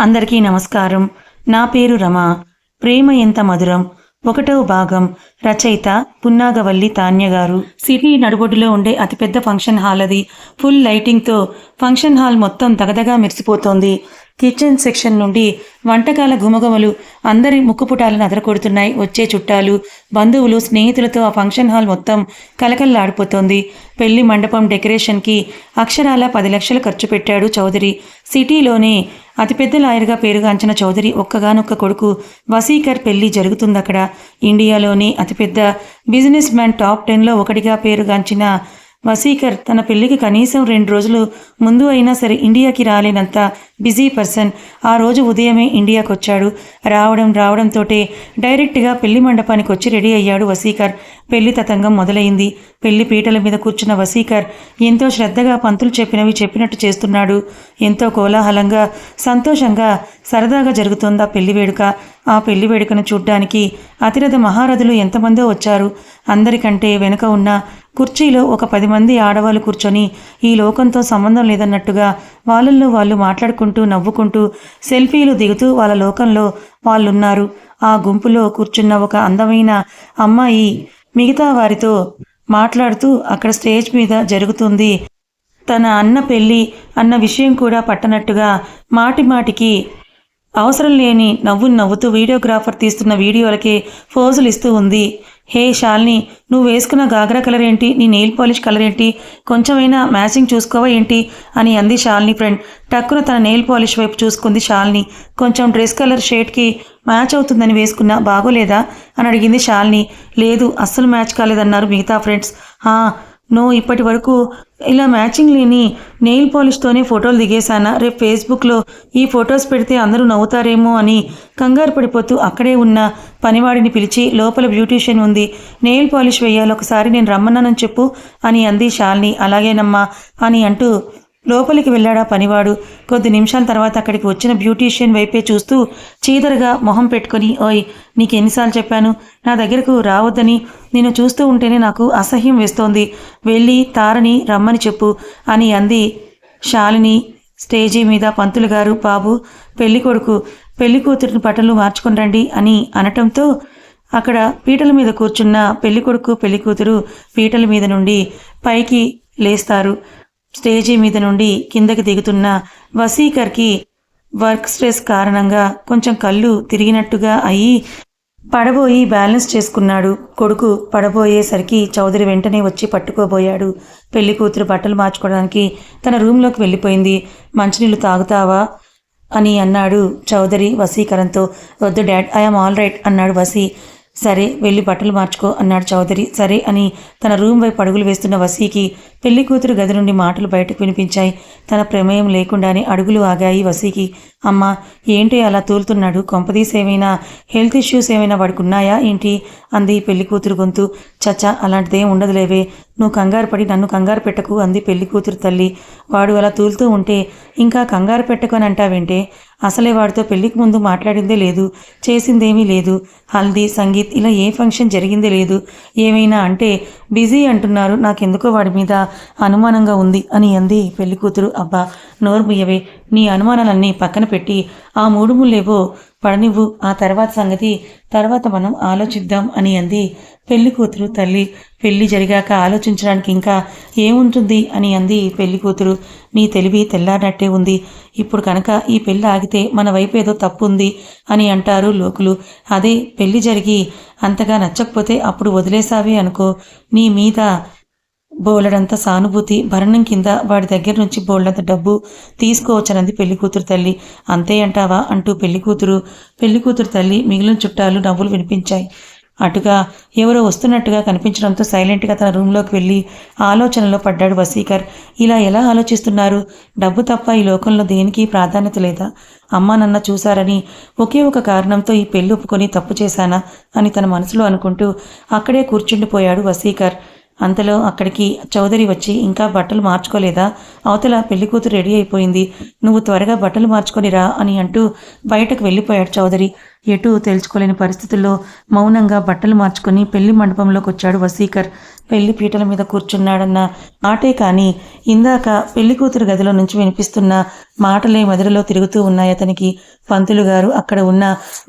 అందరికీ నమస్కారం. నా పేరు రమ. ప్రేమ ఎంత మధురం. ఒకటవ భాగం. రచయిత పున్నాగవల్లి తాన్య గారు. సిటీ నడుబొడ్డులో ఉండే అతిపెద్ద ఫంక్షన్ హాల్ అది. ఫుల్ లైటింగ్తో ఫంక్షన్ హాల్ మొత్తం దగదగా మెరిసిపోతోంది. కిచెన్ సెక్షన్ నుండి వంటకాల గుమగుమలు అందరి ముక్కుపుటాలను అదరకొడుతున్నాయి వచ్చే చుట్టాలు బంధువులు స్నేహితులతో ఆ ఫంక్షన్ హాల్ మొత్తం కలకల్లాడిపోతోంది. పెళ్ళి మండపం డెకరేషన్కి అక్షరాల పది లక్షలు ఖర్చు పెట్టాడు చౌదరి. సిటీలోనే అతిపెద్ద లాయర్గా పేరుగాంచిన చౌదరి ఒక్కగానొక్క కొడుకు వసీకర్ పెళ్ళి జరుగుతుంది అక్కడ ఇండియాలోని అతిపెద్ద బిజినెస్ మ్యాన్ టాప్ టెన్లో ఒకటిగా పేరుగాంచిన వసీకర్ తన పెళ్ళికి కనీసం రెండు రోజులు ముందు అయినా సరే ఇండియాకి రాలేనంత బిజీ పర్సన్. ఆ రోజు ఉదయమే ఇండియాకి వచ్చాడు రావడం రావడంతోటే డైరెక్ట్గా పెళ్ళి మండపానికి వచ్చి రెడీ అయ్యాడు వసీకర్. పెళ్ళి తతంగం మొదలైంది. పెళ్ళి పీటల మీద కూర్చున్న వసీకర్ ఎంతో శ్రద్ధగా పంతులు చెప్పినవి చెప్పినట్టు చేస్తున్నాడు. ఎంతో కోలాహలంగా సంతోషంగా సరదాగా జరుగుతుందా పెళ్ళి వేడుక? ఆ పెళ్ళి వేడుకను చూడ్డానికి అతిరథ మహారథులు ఎంతమందో వచ్చారు. అందరికంటే వెనుక ఉన్న కుర్చీలో ఒక పది మంది ఆడవాళ్ళు కూర్చొని ఈ లోకంతో సంబంధం లేదన్నట్టుగా వాళ్ళల్లో వాళ్ళు మాట్లాడుకుంటూ నవ్వుకుంటూ సెల్ఫీలు దిగుతూ వాళ్ళ లోకంలో వాళ్ళున్నారు. ఆ గుంపులో కూర్చున్న ఒక అందమైన అమ్మాయి మిగతా వారితో మాట్లాడుతూ అక్కడ స్టేజ్ మీద జరుగుతుంది. తన అన్న పెళ్ళి అన్న విషయం కూడా పట్టనట్టుగా మాటి మాటికి అవసరం లేని నవ్వు నవ్వుతూ వీడియోగ్రాఫర్ తీస్తున్న వీడియోలకే ఫోజులు ఇస్తూ ఉంది. హే షాల్ని నువ్వు వేసుకున్న గాగ్రా కలర్ ఏంటి? నీ నెయిల్ పాలిష్ కలర్ ఏంటి? కొంచెమైనా మ్యాచింగ్ చూసుకోవా ఏంటి? అని అంది షాల్ని ఫ్రెండ్. టక్కున తన నెయిల్ పాలిష్ వైపు చూసుకుంది షాల్ని కొంచెం డ్రెస్ కలర్ షేడ్కి మ్యాచ్ అవుతుందని వేసుకున్నా బాగోలేదా? అని అడిగింది షాల్ని లేదు అస్సలు మ్యాచ్ కాలేదన్నారు మిగతా ఫ్రెండ్స్. నువ్వు ఇప్పటి వరకు ఇలా మ్యాచింగ్ లేని నెయిల్ పాలిష్తోనే ఫోటోలు దిగేశానా? రేపు ఫేస్బుక్లో ఈ ఫొటోస్ పెడితే అందరూ నవ్వుతారేమో అని కంగారు పడిపోతూ అక్కడే ఉన్న పనివాడిని పిలిచి లోపల బ్యూటీషియన్ ఉంది. నెయిల్ పాలిష్ వేయాలి ఒకసారి నేను రమ్మన్నానని చెప్పు అని అంది శాలిని. అలాగేనమ్మా అని అంటూ లోపలికి వెళ్ళాడా పనివాడు. కొద్ది నిమిషాల తర్వాత అక్కడికి వచ్చిన బ్యూటీషియన్ వైపే చూస్తూ చీదరగా మొహం పెట్టుకొని ఓయ్ నీకు ఎన్నిసార్లు చెప్పాను? నా దగ్గరకు రావద్దని. నేను చూస్తూ ఉంటేనే నాకు అసహ్యం వేస్తోంది. వెళ్ళి తారని రమ్మని చెప్పు అని అంది శాలిని స్టేజీ మీద పంతులు గారు. బాబు పెళ్ళి కొడుకు పెళ్ళి కూతురిని బట్టలు మార్చుకుని రండి అని అనటంతో అక్కడ పీటల మీద కూర్చున్న పెళ్ళి కొడుకు పెళ్ళి కూతురు పీటల మీద నుండి పైకి లేస్తారు. స్టేజీ మీద నుండి కిందకి దిగుతున్న వసీకర్కి వర్క్ స్ట్రెస్ కారణంగా కొంచెం కళ్ళు తిరిగినట్టుగా అయి పడబోయి బ్యాలెన్స్ చేసుకున్నాడు. కొడుకు పడబోయేసరికి చౌదరి వెంటనే వచ్చి పట్టుకోబోయాడు. పెళ్ళి కూతురు బట్టలు మార్చుకోవడానికి తన రూమ్లోకి వెళ్ళిపోయింది. మంచినీళ్ళు తాగుతావా? అని అన్నాడు చౌదరి వసీకరణతో వద్దు డాడ్ ఐఎమ్ ఆల్ రైట్ అన్నాడు వసీ. సరే వెళ్ళి బట్టలు మార్చుకో అన్నాడు చౌదరి. సరే అని తన రూమ్ వైపు అడుగులు వేస్తున్న వసీకి పెళ్ళి కూతురు గది నుండి మాటలు బయటకు వినిపించాయి. తన ప్రమేయం లేకుండానే అడుగులు ఆగాయి వసీకి. అమ్మా ఏంటి అలా తూలుతున్నాడు? కొంపదీస్ ఏమైనా హెల్త్ ఇష్యూస్ ఏమైనా వాడికి ఉన్నాయా ఏంటి? అంది పెళ్ళి కూతురు గొంతు. చచ్చా అలాంటిదేం ఉండదులేవే. నువ్వు కంగారు పడి నన్ను కంగారు పెట్టకు అంది పెళ్ళి కూతురు తల్లి. వాడు అలా తూలుతూ ఉంటే ఇంకా కంగారు పెట్టకు అని అంటావేంటే? అసలే వాడితో పెళ్ళికి ముందు మాట్లాడిందే లేదు చేసిందేమీ లేదు. హల్దీ సంగీత్ ఇలా ఏ ఫంక్షన్ జరిగిందే లేదు. ఏమైనా అంటే బిజీ అంటున్నారు నాకెందుకో వాడి మీద అనుమానంగా ఉంది అని అంది పెళ్ళి కూతురు అబ్బా నోరు ముయ్యవే నీ అనుమానాలన్నీ పక్కన పెట్టి ఆ మూడు ముళ్ళేవో పడనివ్వు. ఆ తర్వాత సంగతి తర్వాత మనం ఆలోచిద్దాం అని అంది. పెళ్ళి కూతురు తల్లి పెళ్ళి జరిగాక ఆలోచించడానికి ఇంకా ఏముంటుంది అని అంది పెళ్ళి కూతురు. నీ తెలివి తెల్లారినట్టే ఉంది. ఇప్పుడు కనుక ఈ పెళ్ళి ఆగితే మన వైపు ఏదో తప్పు ఉంది అని అంటారు లోకులు. అదే పెళ్ళి జరిగి అంతగా నచ్చకపోతే అప్పుడు వదిలేసావే అనుకో. నీ మీద బోలెడంత సానుభూతి భరణం కింద వాడి దగ్గర నుంచి బోలెడంత డబ్బు తీసుకోవచ్చనంది పెళ్ళి కూతురు తల్లి. అంతే అంటావా? అంటూ పెళ్ళి కూతురు. పెళ్ళి కూతురు తల్లి మిగిలిన చుట్టాలు నవ్వులు వినిపించాయి. అటుగా ఎవరో వస్తున్నట్టుగా కనిపించడంతో సైలెంట్గా తన రూమ్లోకి వెళ్ళి ఆలోచనలో పడ్డాడు వసీకర్. ఇలా ఎలా ఆలోచిస్తున్నారు? డబ్బు తప్ప ఈ లోకంలో దేనికి ప్రాధాన్యత లేదా? అమ్మా నాన్న చూశారని ఒకే ఒక కారణంతో ఈ పెళ్ళి ఒప్పుకొని తప్పు చేశానా అని తన మనసులో అనుకుంటూ అక్కడే కూర్చుండిపోయాడు వసీకర్. అంతలో అక్కడికి చౌదరి వచ్చి ఇంకా బట్టలు మార్చుకోలేదా? అవతల పెళ్ళి కూతురు రెడీ అయిపోయింది. నువ్వు త్వరగా బట్టలు మార్చుకొనిరా అని అంటూ బయటకు వెళ్ళిపోయాడు చౌదరి. ఎటు తెలుసుకోలేని పరిస్థితుల్లో మౌనంగా బట్టలు మార్చుకుని పెళ్ళి మండపంలోకి వచ్చాడు వసీకర్ పెళ్ళి పీటల మీద కూర్చున్నాడన్న ఆటే కానీ ఇందాక పెళ్ళి కూతురు గదిలో నుంచి వినిపిస్తున్న మాటలే మధురలో తిరుగుతూ ఉన్నాయి అతనికి. పంతులు గారు అక్కడ ఉన్న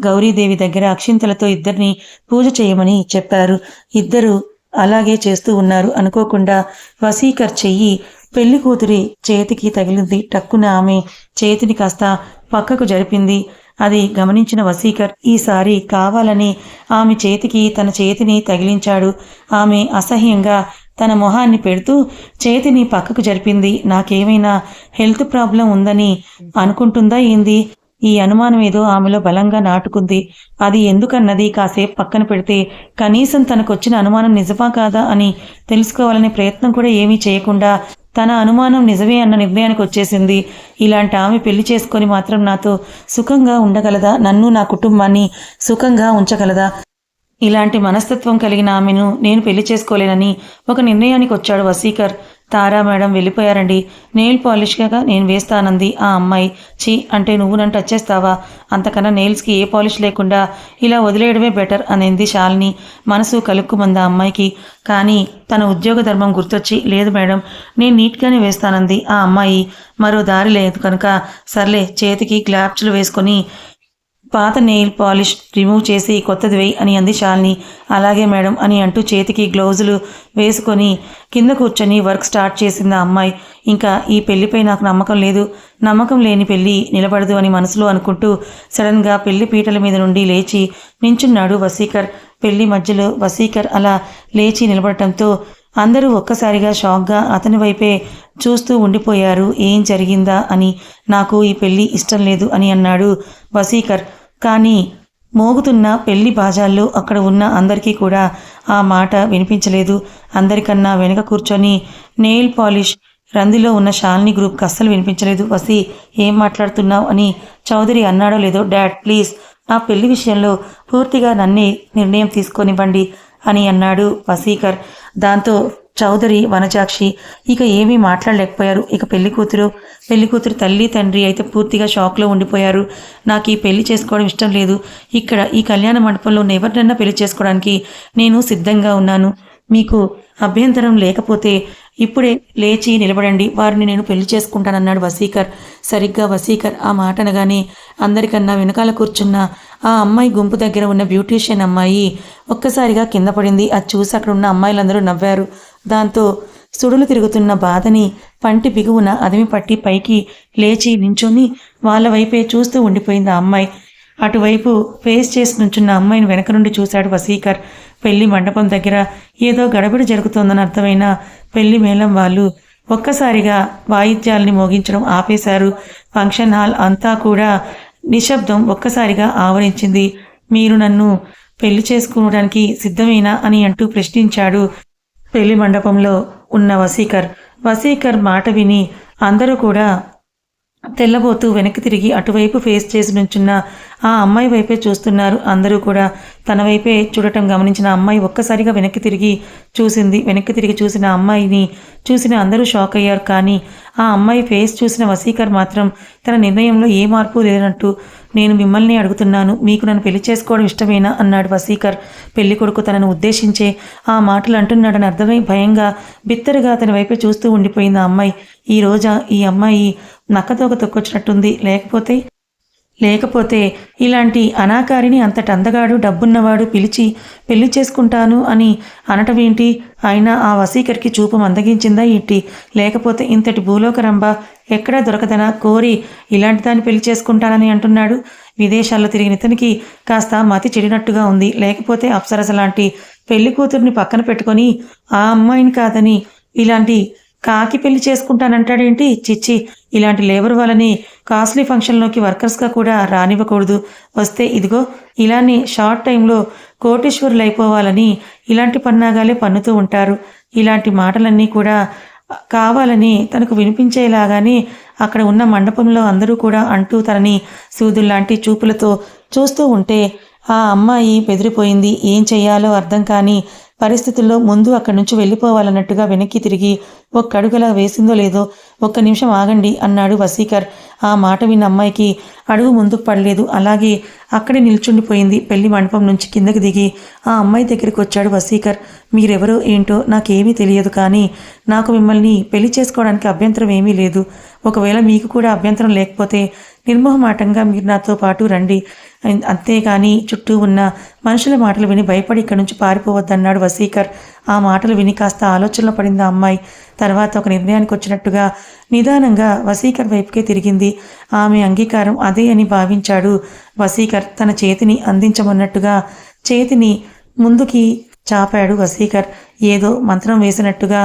గౌరీదేవి దగ్గర అక్షింతలతో ఇద్దరిని పూజ చేయమని చెప్పారు. ఇద్దరు అలాగే చేస్తూ ఉన్నారు. అనుకోకుండా వసీకర్ చెయ్యి పెళ్ళి కూతురి చేతికి తగిలింది. టక్కున ఆమె చేతిని కాస్త పక్కకు జరిపింది. అది గమనించిన వసీకర్ ఈసారి కావాలని ఆమె చేతికి తన చేతిని తగిలించాడు. ఆమె అసహ్యంగా తన మొహాన్ని పెడుతూ చేతిని పక్కకు జరిపింది. నాకేమైనా హెల్త్ ప్రాబ్లం ఉందని అనుకుంటుందా ఏంది? ఈ అనుమానం ఏదో ఆమెలో బలంగా నాటుకుంది. అది ఎందుకన్నది కాసేపు పక్కన పెడితే కనీసం తనకొచ్చిన అనుమానం నిజమా కాదా అని తెలుసుకోవాలనే ప్రయత్నం కూడా ఏమీ చేయకుండా తన అనుమానం నిజమే అన్న నిర్ణయానికి వచ్చేసింది. ఇలాంటి ఆమె పెళ్ళి చేసుకొని మాత్రం నాతో సుఖంగా ఉండగలదా? నన్ను నా కుటుంబాన్ని సుఖంగా ఉంచగలదా? ఇలాంటి మనస్తత్వం కలిగిన ఆమెను నేను పెళ్ళి చేసుకోలేనని ఒక నిర్ణయానికి వచ్చాడు వసీకర్ తారా మేడం వెళ్ళిపోయారండి. నెయిల్ పాలిష్గా నేను వేస్తానంది ఆ అమ్మాయి. చీ అంటే నువ్వు నన్ను టచ్ చేస్తావా? అంతకన్నా నెయిల్స్కి ఏ పాలిష్ లేకుండా ఇలా వదిలేయడమే బెటర్ అనేది శాలిని. మనసు కలుక్కుమంది ఆ అమ్మాయికి. కానీ తన ఉద్యోగ ధర్మం గుర్తొచ్చి లేదు మేడం నేను నీట్గానే వేస్తానంది ఆ అమ్మాయి. మరో దారి లేదు కనుక సర్లే చేతికి గ్లాప్స్లు వేసుకొని పాత నెయిల్ పాలిష్ రిమూవ్ చేసి కొత్తది వేయి అని అంది శాలిని. అలాగే మేడం అని అంటూ చేతికి గ్లౌజులు వేసుకొని కింద కూర్చొని వర్క్ స్టార్ట్ చేసింది ఆ అమ్మాయి. ఇంకా ఈ పెళ్ళిపై నాకు నమ్మకం లేదు. నమ్మకం లేని పెళ్ళి నిలబడదు అని మనసులో అనుకుంటూ సడన్గా పెళ్ళి పీటల మీద నుండి లేచి నించున్నాడు వసీకర్. పెళ్ళి మధ్యలో వసీకర్ అలా లేచి నిలబడటంతో అందరూ ఒక్కసారిగా షాక్గా అతని వైపే చూస్తూ ఉండిపోయారు. ఏం జరిగిందా అని నాకు ఈ పెళ్ళి ఇష్టం లేదు అని అన్నాడు వసీకర్. కానీ మోగుతున్న పెళ్ళి బాజాల్లో అక్కడ ఉన్న అందరికీ కూడా ఆ మాట వినిపించలేదు. అందరికన్నా వెనుక కూర్చొని నెయిల్ పాలిష్ రందిలో ఉన్న షాలిని గ్రూప్కి అస్సలు వినిపించలేదు. వసి ఏం మాట్లాడుతున్నావు అని చౌదరి అన్నాడో లేదో డాడ్ ప్లీజ్ నా పెళ్ళి విషయంలో పూర్తిగా నన్నే నిర్ణయం తీసుకొనివ్వండి అని అన్నాడు వసీకర్. దాంతో చౌదరి వనజాక్షి ఇక ఏమీ మాట్లాడలేకపోయారు. ఇక పెళ్ళి కూతురు పెళ్ళి కూతురు తల్లి తండ్రి అయితే పూర్తిగా షాక్లో ఉండిపోయారు. నాకు ఈ పెళ్ళి చేసుకోవడం ఇష్టం లేదు. ఇక్కడ ఈ కళ్యాణ మండపంలో ఉన్న ఎవరినన్నా పెళ్ళి చేసుకోవడానికి నేను సిద్ధంగా ఉన్నాను. మీకు అభ్యంతరం లేకపోతే ఇప్పుడే లేచి నిలబడండి వారిని నేను పెళ్ళి చేసుకుంటానన్నాడు వసీకర్ సరిగ్గా వసీకర్ ఆ మాట అనగానే అందరికన్నా వెనకాల కూర్చున్న ఆ అమ్మాయి గుంపు దగ్గర ఉన్న బ్యూటీషియన్ అమ్మాయి ఒక్కసారిగా కింద పడింది. అది చూసి అక్కడ ఉన్న అమ్మాయిలందరూ నవ్వారు. దాంతో సుడులు తిరుగుతున్న బాధని పంటి బిగువున అదిమి పట్టి పైకి లేచి నించుని వాళ్ళ వైపే చూస్తూ ఉండిపోయింది ఆ అమ్మాయి. అటువైపు ఫేస్ చేసి నుంచున్న అమ్మాయిని వెనక నుండి చూశాడు వసీకర్ పెళ్ళి మండపం దగ్గర ఏదో గడబడి జరుగుతోందని అర్థమైన పెళ్ళి మేళం వాళ్ళు ఒక్కసారిగా వాయిద్యాల్ని మోగించడం ఆపేశారు. ఫంక్షన్ హాల్ అంతా కూడా నిశ్శబ్దం ఒక్కసారిగా ఆవరించింది. మీరు నన్ను పెళ్ళి చేసుకోవడానికి సిద్ధమేనా అని అంటూ ప్రశ్నించాడు పెళ్ళి మండపంలో ఉన్న వసీకర్. వసీకర్ మాట విని అందరూ కూడా తెల్లబోతూ వెనక్కి తిరిగి అటువైపు ఫేస్ చేసి నుంచున్న ఆ అమ్మాయి వైపే చూస్తున్నారు. అందరూ కూడా తన వైపే చూడటం గమనించిన అమ్మాయి ఒక్కసారిగా వెనక్కి తిరిగి చూసింది. వెనక్కి తిరిగి చూసిన అమ్మాయిని చూసిన అందరూ షాక్ అయ్యారు. కానీ ఆ అమ్మాయి ఫేస్ చూసిన వసీకర్ మాత్రం తన నిర్ణయంలో ఏ మార్పు లేనట్టు నేను మిమ్మల్ని అడుగుతున్నాను మీకు నన్ను పెళ్ళి చేసుకోవడం ఇష్టమేనా? అన్నాడు వసీకర్ పెళ్ళి కొడుకు తనను ఉద్దేశించే ఆ మాటలు అంటున్నాడని అర్థమై భయంగా బిత్తరగా అతని వైపే చూస్తూ ఉండిపోయింది ఆ అమ్మాయి. ఈ రోజా ఈ అమ్మాయి నక్కతోక తొక్కొచ్చినట్టుంది లేకపోతే లేకపోతే ఇలాంటి అనాకారిని అంతటి అందగాడు డబ్బున్నవాడు పిలిచి పెళ్ళి చేసుకుంటాను అని అనటమేంటి? అయినా ఆ వసీకర్కి చూపు మందగించిందా ఏంటి? లేకపోతే ఇంతటి భూలోకరంబ ఎక్కడా దొరకదనా? కోరి ఇలాంటి దాన్ని పెళ్ళి చేసుకుంటానని అంటున్నాడు. విదేశాల్లో తిరిగిన ఇతనికి కాస్త మతి చెడినట్టుగా ఉంది. లేకపోతే అప్సరస లాంటి పెళ్ళి కూతుర్ని పక్కన పెట్టుకొని ఆ అమ్మాయిని కాదని ఇలాంటి కాకి పెళ్ళి చేసుకుంటానంటాడేంటి? చిచ్చి ఇలాంటి లేబర్ వాళ్ళని కాస్ట్లీ ఫంక్షన్లోకి వర్కర్స్గా కూడా రానివ్వకూడదు. వస్తే ఇదిగో ఇలానే షార్ట్ టైంలో కోటేశ్వరులు అయిపోవాలని ఇలాంటి పన్నాగాలే పన్నుతూ ఉంటారు. ఇలాంటి మాటలన్నీ కూడా కావాలని తనకు వినిపించేలాగానే అక్కడ ఉన్న మండపంలో అందరూ కూడా అంటూ తనని సూదుల్లాంటి చూపులతో చూస్తూ ఉంటే ఆ అమ్మాయి బెదిరిపోయింది. ఏం చెయ్యాలో అర్థం కాని పరిస్థితుల్లో ముందు అక్కడి నుంచి వెళ్ళిపోవాలన్నట్టుగా వెనక్కి తిరిగి ఒక్కడుగులా వేసిందో లేదో ఒక్క నిమిషం ఆగండి అన్నాడు వసీకర్ ఆ మాట విన్న అమ్మాయికి అడుగు ముందుకు పడలేదు అలాగే అక్కడే నిల్చుండిపోయింది పెళ్ళి మండపం నుంచి కిందకి దిగి ఆ అమ్మాయి దగ్గరికి వచ్చాడు వసీకర్ మీరెవరో ఏంటో నాకేమీ తెలియదు కానీ నాకు మిమ్మల్ని పెళ్ళి చేసుకోవడానికి అభ్యంతరం ఏమీ లేదు. ఒకవేళ మీకు కూడా అభ్యంతరం లేకపోతే నిర్మోహమాటంగా మీరు నాతో పాటు రండి. అంతేగాని చుట్టూ ఉన్న మనుషుల మాటలు విని భయపడి ఇక్కడి నుంచి పారిపోవద్దన్నాడు వసీకర్ ఆ మాటలు విని కాస్త ఆలోచనలో పడింది ఆ అమ్మాయి. తర్వాత ఒక నిర్ణయానికి వచ్చినట్టుగా నిదానంగా వసీకర్ వైపుకే తిరిగింది. ఆమె అంగీకారం అదే అని భావించాడు వసీకర్ తన చేతిని అందించమన్నట్టుగా చేతిని ముందుకి చాపాడు వసీకర్ ఏదో మంత్రం వేసినట్టుగా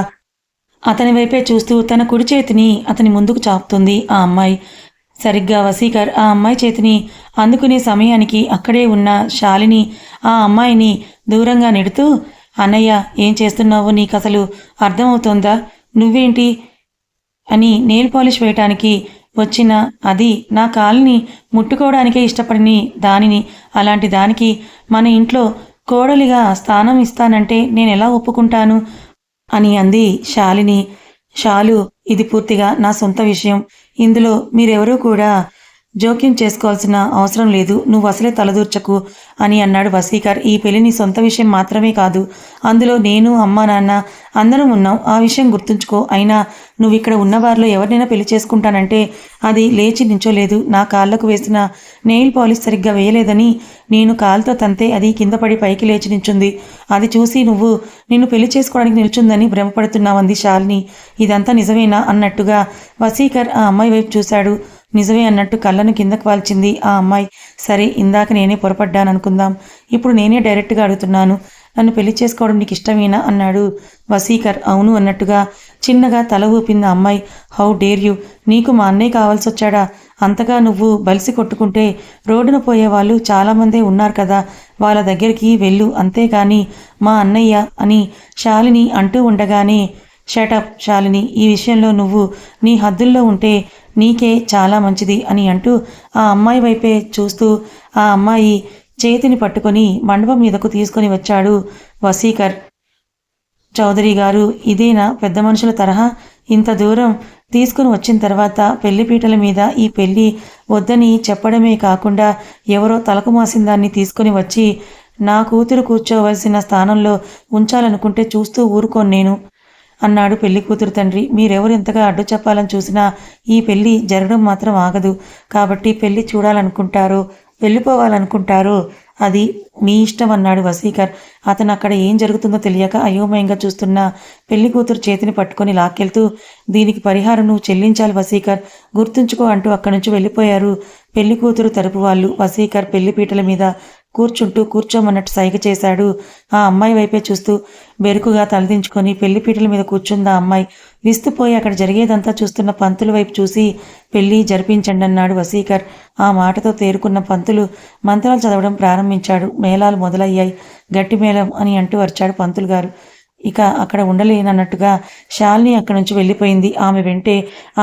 అతని వైపే చూస్తూ తన కుడి చేతిని అతని ముందుకు చాపుతుంది ఆ అమ్మాయి. సరిగ్గా వసీకర్ ఆ అమ్మాయి చేతిని అందుకునే సమయానికి అక్కడే ఉన్న శాలిని ఆ అమ్మాయిని దూరంగా నెడుతూ అన్నయ్య ఏం చేస్తున్నావో? నీకు అసలు అర్థమవుతోందా? నువ్వేంటి? అని నెయిల్ పాలిష్ వేయటానికి వచ్చిన అది నా కాలుని ముట్టుకోవడానికే ఇష్టపడిని దానిని. అలాంటి దానికి మన ఇంట్లో కోడలిగా స్థానం ఇస్తానంటే నేను ఎలా ఒప్పుకుంటాను? అని అంది శాలిని. షాలు ఇది పూర్తిగా నా సొంత విషయం. ఇందులో మీరెవరూ కూడా జోక్యం చేసుకోవాల్సిన అవసరం లేదు. నువ్వు అసలే తలదూర్చకు అని అన్నాడు వసీకర్ ఈ పెళ్ళి నీ సొంత విషయం మాత్రమే కాదు అందులో నేను అమ్మ నాన్న అందరం ఉన్నాం. ఆ విషయం గుర్తుంచుకో. అయినా నువ్వు ఇక్కడ ఉన్నవారిలో ఎవరినైనా పెళ్ళి చేసుకుంటానంటే అది లేచి నించోలేదు. నా కాళ్ళకు వేసిన నెయిల్ పాలిష్ సరిగ్గా వేయలేదని నేను కాలుతో తంతే అది కింద పడి పైకి లేచి నించుంది. అది చూసి నువ్వు నిన్ను పెళ్ళి చేసుకోవడానికి నిల్చుందని భ్రమపడుతున్నావంది శాలిని. ఇదంతా నిజమేనా? అన్నట్టుగా వసీకర్ ఆ అమ్మాయి వైపు చూశాడు. నిజమే అన్నట్టు కళ్ళను కిందకు వాల్చింది ఆ అమ్మాయి. సరే ఇందాక నేనే పొరపడ్డాను అనుకుందాం ఇప్పుడు నేనే డైరెక్ట్గా అడుగుతున్నాను. నన్ను పెళ్ళి చేసుకోవడం నీకు ఇష్టమేనా? అన్నాడు వసీకర్. అవును అన్నట్టుగా చిన్నగా తల ఊపింది ఆ అమ్మాయి. How dare you? నీకు మా అన్నయ్య కావాల్సి వచ్చాడా అంతగా నువ్వు బలిసి కొట్టుకుంటే రోడ్డున పోయే వాళ్ళు చాలామందే ఉన్నారు కదా. వాళ్ళ దగ్గరికి వెళ్ళు. అంతేగాని మా అన్నయ్య అని శాలిని అంటూ ఉండగానే షటప్ శాలిని ఈ విషయంలో నువ్వు నీ హద్దుల్లో ఉంటే నీకే చాలా మంచిది అని అంటూ ఆ అమ్మాయి వైపే చూస్తూ ఆ అమ్మాయి చేతిని పట్టుకొని మండపం మీదకు తీసుకొని వచ్చాడు వసీకర్ చౌదరి గారు ఇదేనా పెద్ద మనుషుల తరహా? ఇంత దూరం తీసుకుని వచ్చిన తర్వాత పెళ్ళి పీటల మీద ఈ పెళ్ళి వద్దని చెప్పడమే కాకుండా ఎవరో తలకు మాసిన దాన్ని తీసుకొని వచ్చి నా కూతురు కూర్చోవలసిన స్థానంలో ఉంచాలనుకుంటే చూస్తూ ఊరుకోను నేను. అన్నాడు పెళ్ళి కూతురు తండ్రి. మీరెవరు ఎంతగా అడ్డు చెప్పాలని చూసినా ఈ పెళ్ళి జరగడం మాత్రం ఆగదు. కాబట్టి పెళ్ళి చూడాలనుకుంటారో. వెళ్ళిపోవాలనుకుంటారో. అది మీ ఇష్టం అన్నాడు వసీకర్ అతను అక్కడ ఏం జరుగుతుందో తెలియక అయోమయంగా చూస్తున్న పెళ్ళి కూతురు చేతిని పట్టుకొని లాక్కెళ్తూ దీనికి పరిహారం నువ్వు చెల్లించాలి వసీకర్ గుర్తుంచుకో అంటూ అక్కడి నుంచి వెళ్ళిపోయారు పెళ్ళి కూతురు తరపు వాళ్ళు. వసీకర్ పెళ్ళి పీటల మీద కూర్చుంటూ కూర్చోమన్నట్టు సైగ చేశాడు. ఆ అమ్మాయి వైపే చూస్తూ బెరుకుగా తలదించుకొని పెళ్ళి పీటల మీద కూర్చుంది ఆ అమ్మాయి. విస్తుపోయి అక్కడ జరిగేదంతా చూస్తున్న పంతుల వైపు చూసి పెళ్ళి జరిపించండి అన్నాడు వసీకర్. ఆ మాటతో తేరుకున్న పంతులు మంత్రాలు చదవడం ప్రారంభించాడు. మేళాలు మొదలయ్యాయి. గట్టి మేళం అని అంటూ వచ్చాడు పంతులు గారు. ఇక అక్కడ ఉండలేనన్నట్టుగా శాలిని అక్కడి నుంచి వెళ్ళిపోయింది. ఆమె వెంటే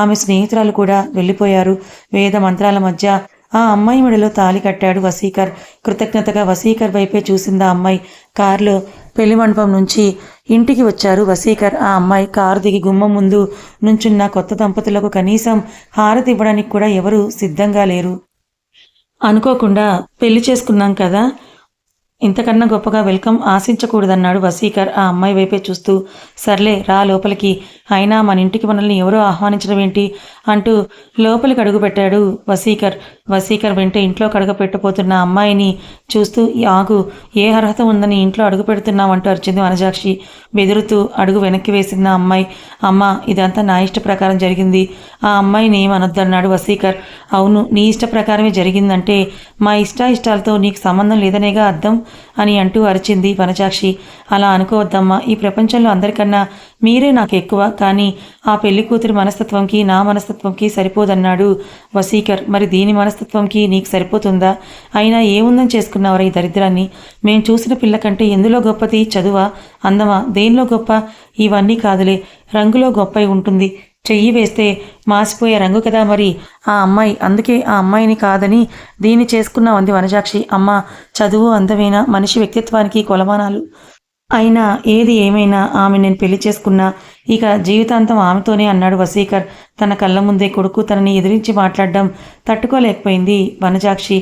ఆమె స్నేహితురాలు కూడా వెళ్ళిపోయారు. వేద మంత్రాల మధ్య ఆ అమ్మాయి మెడలో తాలి కట్టాడు వసీకర్. కృతజ్ఞతగా వసీకర్ వైపే చూసింది ఆ అమ్మాయి. కారులో పెళ్ళి మండపం నుంచి ఇంటికి వచ్చారు వసీకర్. ఆ అమ్మాయి కారు దిగి గుమ్మం ముందు నుంచున్న కొత్త దంపతులకు కనీసం హారతి ఇవ్వడానికి కూడా ఎవరు సిద్ధంగా లేరు. అనుకోకుండా పెళ్ళి చేసుకున్నాం కదా ఇంతకన్నా గొప్పగా వెల్కమ్ ఆశించకూడదన్నాడు వసీకర్ ఆ అమ్మాయి వైపే చూస్తూ. సర్లే రా లోపలికి. అయినా మన ఇంటికి మనల్ని ఎవరో ఆహ్వానించడం ఏంటి? అంటూ లోపలికి అడుగుపెట్టాడు వసీకర్ వసీకర్ వెంట ఇంట్లో కడుగుపెట్టబోతున్న అమ్మాయిని చూస్తూ ఆగు ఏ అర్హత ఉందని ఇంట్లో అడుగు పెడుతున్నావంటూ అరిచింది వనజాక్షి. బెదురుతూ అడుగు వెనక్కి వేసింది ఆ అమ్మాయి. అమ్మ ఇదంతా నా ఇష్ట ప్రకారం జరిగింది. ఆ అమ్మాయిని ఏం అనొద్దన్నాడు వసీకర్ అవును నీ ఇష్ట ప్రకారమే జరిగిందంటే మా ఇష్ట ఇష్టాలతో నీకు సంబంధం లేదనేగా అర్థం? అని అంటూ అరిచింది వనజాక్షి. అలా అనుకోవద్దమ్మా. ఈ ప్రపంచంలో అందరికన్నా మీరే నాకు ఎక్కువ కానీ ఆ పెళ్ళి కూతురి మనస్తత్వంకి నా మనస్తత్వంకి సరిపోదన్నాడు వసీకర్ మరి దీని మనస్తత్వంకి నీకు సరిపోతుందా? అయినా ఏముందని చేసుకున్నావరా ఈ దరిద్రాన్ని? మేం చూసిన పిల్ల కంటే ఎందులో గొప్పది? చదువా? అందమా? దేనిలో గొప్ప? ఇవన్నీ కాదులే. రంగులో గొప్పవి ఉంటుంది. చెయ్యి వేస్తే మాసిపోయే రంగు కదా మరి. ఆ అమ్మాయి అందుకే ఆ అమ్మాయిని కాదని దీన్ని చేసుకున్నావు అంది వనజాక్షి. అమ్మ చదువు అందమైన? మనిషి వ్యక్తిత్వానికి కొలమానాలు. అయినా ఏది ఏమైనా ఆమె నేను పెళ్ళి చేసుకున్నా ఇక జీవితాంతం ఆమెతోనే అన్నాడు వసీకర్ తన కళ్ళ ముందే కొడుకు తనని ఎదిరించి మాట్లాడడం తట్టుకోలేకపోయింది వనజాక్షి.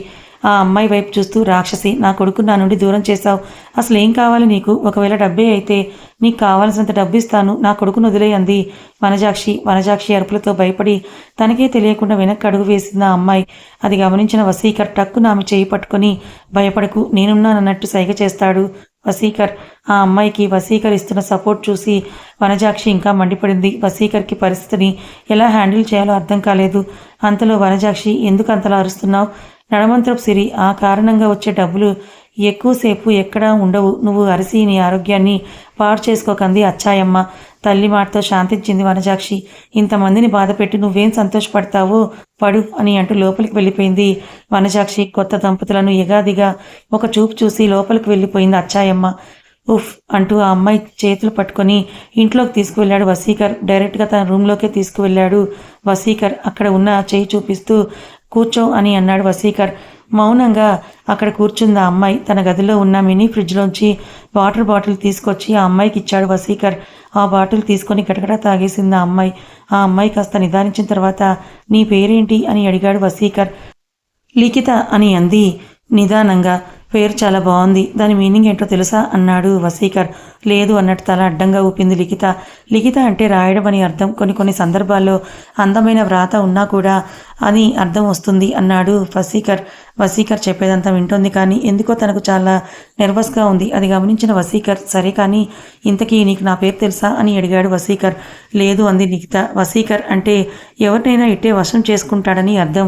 ఆ అమ్మాయి వైపు చూస్తూ రాక్షసి నా కొడుకు నా నుండి దూరం చేశావు. అసలు ఏం కావాలి నీకు? ఒకవేళ డబ్బే అయితే నీకు కావాల్సినంత డబ్బు ఇస్తాను నా కొడుకును వదిలే అంది వనజాక్షి వనజాక్షి అరుపులతో భయపడి తనకే తెలియకుండా వెనక్కి అడుగు వేసింది ఆ అమ్మాయి. అది గమనించిన వసీకర్ టక్కున ఆమె చేయి పట్టుకొని భయపడకు నేనున్నానన్నట్టు సైగ చేస్తాడు వసీకర్ ఆ అమ్మాయికి వసీకర్ ఇస్తున్న సపోర్ట్ చూసి వనజాక్షి ఇంకా మండిపడింది. వసీకర్కి పరిస్థితిని ఎలా హ్యాండిల్ చేయాలో అర్థం కాలేదు. అంతలో వనజాక్షి ఎందుకు అంతలా అరుస్తున్నావు? నడమంత్రపు సిరి ఆ కారణంగా వచ్చే డబ్బులు ఎక్కువసేపు ఎక్కడా ఉండవు. నువ్వు అరిసి నీ ఆరోగ్యాన్ని పాడు చేసుకోకంది అచ్చాయమ్మ. తల్లి మాటతో శాంతించింది వనజాక్షి. ఇంతమందిని బాధపెట్టి నువ్వేం సంతోషపడతావో పడు అని అంటూ లోపలికి వెళ్ళిపోయింది వనజాక్షి. కొత్త దంపతులను ఎగాదిగా ఒక చూపు చూసి లోపలికి వెళ్ళిపోయింది అచ్చాయమ్మ. ఉఫ్ అంటూ ఆ అమ్మాయి చేతులు పట్టుకొని ఇంట్లోకి తీసుకువెళ్ళాడు వసీకర్. డైరెక్ట్గా తన రూమ్లోకే తీసుకువెళ్ళాడు వసీకర్. అక్కడ ఉన్న చేయి చూపిస్తూ కూర్చో అని అన్నాడు వసీకర్ మౌనంగా అక్కడ కూర్చుంది ఆ అమ్మాయి. తన గదిలో ఉన్న మినీ ఫ్రిడ్జ్లోంచి వాటర్ బాటిల్ తీసుకొచ్చి ఆ అమ్మాయికి ఇచ్చాడు వసీకర్ ఆ బాటిల్ తీసుకొని గటగడ తాగేసింది ఆ అమ్మాయి. ఆ అమ్మాయి కాస్త నిదానించిన తర్వాత నీ పేరేంటి? అని అడిగాడు వసీకర్ లిఖిత అని అంది నిదానంగా. పేరు చాలా బాగుంది. దాని మీనింగ్ ఏంటో తెలుసా? అన్నాడు వసీకర్ లేదు అన్నట్టు తల అడ్డంగా ఊపింది లిఖిత. లిఖిత అంటే రాయడం అని అర్థం. కొన్ని కొన్ని సందర్భాల్లో అందమైన వ్రాత ఉన్నా కూడా అని అర్థం వస్తుంది అన్నాడు వసీకర్ వసీకర్ చెప్పేదంతా వింటోంది కానీ ఎందుకో తనకు చాలా నెర్వస్గా ఉంది. అది గమనించిన వసీకర్ సరే కానీ ఇంతకీ నీకు నా పేరు తెలుసా అని అడిగాడు వసీకర్ లేదు అంది లిఖిత. వసీకర్ అంటే ఎవరినైనా ఇట్టే వశం చేసుకుంటాడని అర్థం.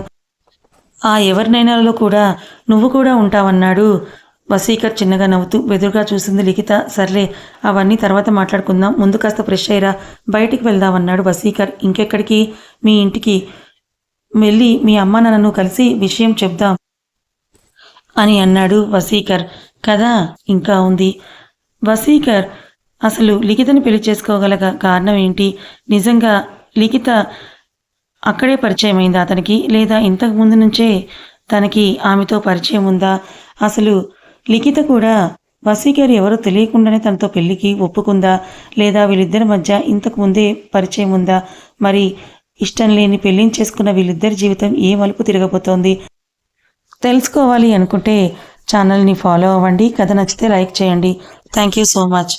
ఆ ఎవరినైనాలో కూడా నువ్వు కూడా ఉంటావన్నాడు. వసీకర్ చిన్నగా నవ్వుతూ బెదురుగా చూసింది లిఖిత. సర్లే అవన్నీ తర్వాత మాట్లాడుకుందాం. ముందు కాస్త ఫ్రెష్ అయ్యరా. బయటికి వెళ్దామన్నాడు వసీకర్. ఇంకెక్కడికి? మీ ఇంటికి. వెళ్ళి మీ అమ్మ నన్నను కలిసి విషయం చెప్దాం అని అన్నాడు వసీకర్. కదా ఇంకా ఉంది. వసీకర్ అసలు లిఖితని పెళ్ళి చేసుకోగల కారణం ఏంటి? నిజంగా లిఖిత అక్కడే పరిచయం అయిందా అతనికి? లేదా ఇంతకు ముందు నుంచే తనకి ఆమెతో పరిచయం ఉందా? అసలు లిఖిత కూడా వసీకర్ ఎవరో తెలియకుండానే తనతో పెళ్ళికి ఒప్పుకుందా? లేదా వీళ్ళిద్దరి మధ్య ఇంతకు ముందే పరిచయం ఉందా? మరి ఇష్టం లేని పెళ్ళిని చేసుకున్న వీళ్ళిద్దరి జీవితం ఏ మలుపు తిరగబోతోంది? తెలుసుకోవాలి అనుకుంటే ఛానల్ని ఫాలో అవ్వండి. కథ నచ్చితే లైక్ చేయండి. Thank you so much.